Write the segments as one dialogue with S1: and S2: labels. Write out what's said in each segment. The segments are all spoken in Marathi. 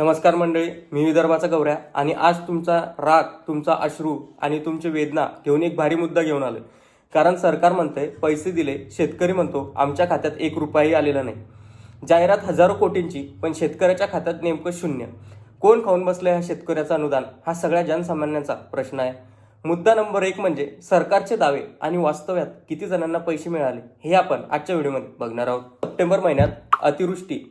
S1: नमस्कार मंडळी मी विदर्भाचा गौऱ्या आणि आज तुमचा राग तुमचा अश्रू आणि तुमची वेदना घेऊन एक भारी मुद्दा घेऊन आलो कारण सरकार म्हणतंय पैसे दिले शेतकरी म्हणतो आमच्या खात्यात एक रुपयाही आलेला नाही. जाहिरात हजारो कोटींची पण शेतकऱ्याच्या खात्यात नेमकं शून्य. कोण खाऊन बसलं हा शेतकऱ्याचा अनुदान? हा सगळ्या जनसामान्यांचा प्रश्न आहे. मुद्दा नंबर एक म्हणजे सरकारचे दावे आणि वास्तव्यात किती जणांना पैसे मिळाले हे आपण आजच्या व्हिडिओमध्ये बघणार आहोत. सप्टेंबर महिन्यात अतिवृष्टी.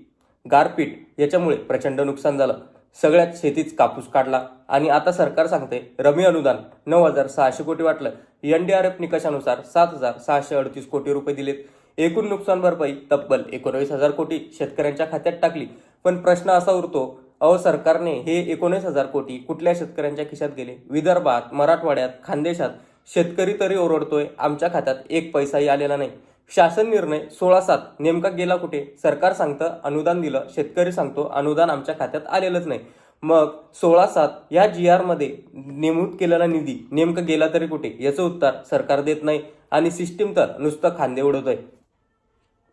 S1: गारपीट याच्यामुळे प्रचंड नुकसान झालं. सगळ्यात शेतीच कापूस काढला. आणि आता सरकार सांगते रमी अनुदान नऊ हजार सहाशे कोटी वाटलं. एनडीआरएफ निकषानुसार सात हजार सहाशे अडतीस कोटी रुपये दिलेत. एकूण नुकसान भरपाई तब्बल एकोणवीस हजार कोटी. शेतकऱ्यांच्या खात्यात टाकली. पण प्रश्न असा उरतो अहो सरकारने हे एकोणीस हजार कोटी कुठल्या शेतकऱ्यांच्या खिशात गेले? विदर्भात मराठवाड्यात खानदेशात शेतकरी तरी ओरडतोय आमच्या खात्यात एक पैसाही आलेला नाही. शासन निर्णय सोळा सात. नेमका गेला कुठे? सरकार सांगतं अनुदान दिलं. शेतकरी सांगतो अनुदान आमच्या खात्यात आलेलंच नाही. मग सोळा सात या जी आरमध्ये नेमूत नेमूद केलेला निधी नेमका गेला तरी कुठे? याचं उत्तर सरकार देत नाही आणि सिस्टीम तर नुसतं खांदे उडवत आहे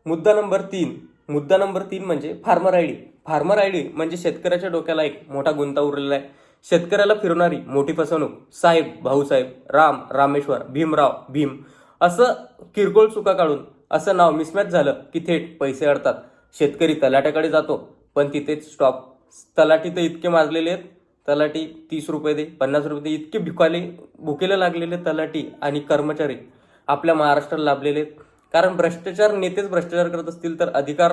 S1: मुद्दा नंबर तीन. मुद्दा नंबर तीन म्हणजे farmer I D. Farmer I D म्हणजे शेतकऱ्याच्या डोक्याला एक मोठा गुंता उरलेला आहे. शेतकऱ्याला फिरवणारी मोठी फसवणूक. साहेब भाऊसाहेब राम रामेश्वर भीमराव भीम असं किरकोळ चुका काढून असं नाव मिसमॅच झालं की थेट पैसे अडतात. शेतकरी तलाट्याकडे जातो पण तिथेच स्टॉप तलाठी तर इतके माजलेले आहेत. तलाठी तीस रुपये दे पन्नास रुपये दे इतके भिकाले भुकेला लागलेले तलाठी आणि कर्मचारी आपल्या महाराष्ट्राला लाभलेले आहेत. कारण भ्रष्टाचार नेतेच भ्रष्टाचार करत असतील तर अधिकार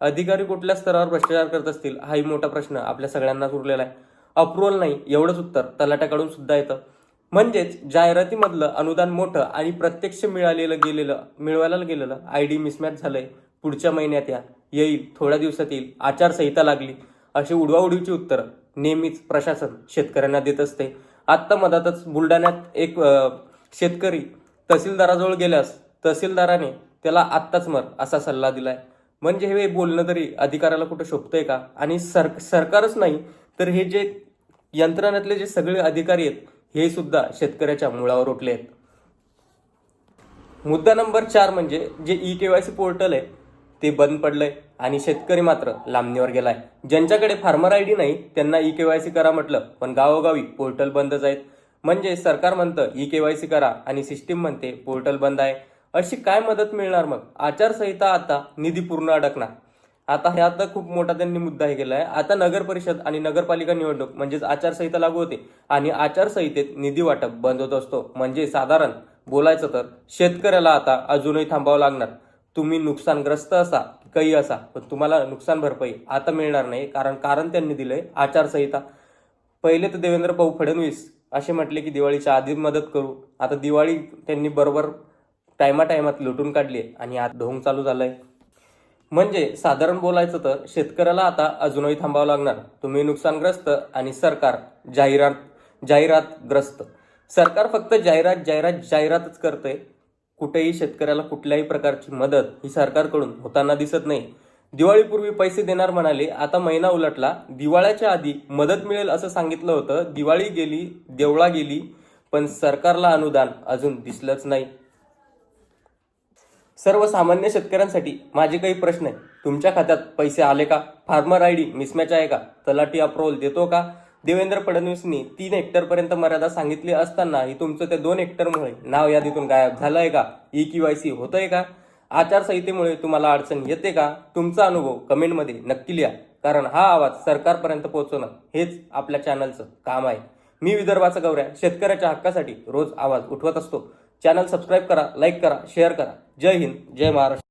S1: अधिकारी कुठल्या स्तरावर भ्रष्टाचार करत असतील हाही मोठा प्रश्न आपल्या सगळ्यांनाच उरलेला आहे. अप्रुव्हल नाही एवढंच उत्तर तलाट्याकडून सुद्धा येतं. म्हणजेच जाहिरातीमधलं अनुदान मोठं आणि प्रत्यक्ष मिळालेलं गेलेलं मिळवायला गेलेलं आय डी मिसमॅच झालंय. पुढच्या महिन्यात या. येईल. थोड्या दिवसात येईल. आचारसंहिता लागली. अशी उडवाउडवीची उत्तरं नेहमीच प्रशासन शेतकऱ्यांना देत असते. आत्ता मधातच बुलढाण्यात एक शेतकरी तहसीलदाराजवळ गेल्यास तहसीलदाराने त्याला आत्ताच मर असा सल्ला दिलाय. म्हणजे हे बोलणं तरी अधिकाऱ्याला कुठं शोभतंय का? आणि सर सरकारच नाही तर हे जे यंत्रणातले जे सगळे अधिकारी आहेत हे सुद्धा शेतकऱ्याच्या मुळावर उठले आहेत मुद्दा नंबर चार म्हणजे जे E K Y C portal आहे ते बंद पडलंय आणि शेतकरी मात्र लांबणीवर गेलाय. ज्यांच्याकडे फार्मर आय डी नाही त्यांना ई के वाय सी करा म्हटलं पण गावोगावी पोर्टल बंदच आहेत. म्हणजे सरकार म्हणतं ई के वाय सी करा आणि सिस्टीम म्हणते पोर्टल बंद आहे. अशी काय मदत मिळणार मग? आचारसंहिता आता निधी पूर्ण अडकणार. आता हे आता खूप मोठा त्यांनी मुद्दा हे केला आहे आता नगर परिषद आणि नगरपालिका निवडणूक म्हणजेच आचारसंहिता लागू होते आणि आचारसंहितेत निधी वाटप बंद होत असतो. म्हणजे साधारण बोलायचं तर शेतकऱ्याला आता अजूनही थांबावं लागणार. तुम्ही नुकसानग्रस्त असा काही असा पण तुम्हाला नुकसान भरपाई आता मिळणार नाही कारण कारण त्यांनी दिलंय आचारसंहिता. पहिले तर देवेंद्र भाऊ फडणवीस असे म्हटले की दिवाळीच्या आधी मदत करू. आता दिवाळी त्यांनी बरोबर टायमा टायमात लुटून काढली आहे आणि आता ढोंग चालू झालंय. म्हणजे साधारण बोलायचं तर शेतकऱ्याला आता अजूनही थांबावं लागणार. तुम्ही नुकसानग्रस्त आणि सरकार जाहिरात जाहिरातग्रस्त. सरकार फक्त जाहिरात जाहिरात जाहिरातच करते कुठेही शेतकऱ्याला कुठल्याही प्रकारची मदत ही सरकारकडून होताना दिसत नाही. दिवाळीपूर्वी पैसे देणार म्हणाले आता महिना उलटला. दिवाळ्याच्या आधी मदत मिळेल असं सांगितलं होतं. दिवाळी गेली देवळा गेली पण सरकारला अनुदान अजून दिसलंच नाही. सर्वसामान्य शेतकऱ्यांसाठी माझे काही प्रश्न आहे. तुमच्या खात्यात पैसे आले का? फार्मर आय डी मिसमॅच आहे का? तलाठी अप्रोल देतो का? देवेंद्र फडणवीसनी तीन हेक्टरपर्यंत मर्यादा सांगितली असतानाही तुमचं त्या दोन हेक्टरमुळे नाव यादीतून गायब झालंय का? ई केवायसी होतंय का? आचारसंहितेमुळे तुम्हाला अडचण येते का? तुमचा अनुभव कमेंटमध्ये नक्की लिहा. कारण हा आवाज सरकारपर्यंत पोहोचवणं हेच आपल्या चॅनलचं काम आहे. मी विदर्भाचा गौऱ्या. शेतकऱ्याच्या हक्कासाठी रोज आवाज उठवत असतो. चॅनल सबस्क्राईब करा लाईक करा शेअर करा. जय हिंद जय महाराष्ट्र.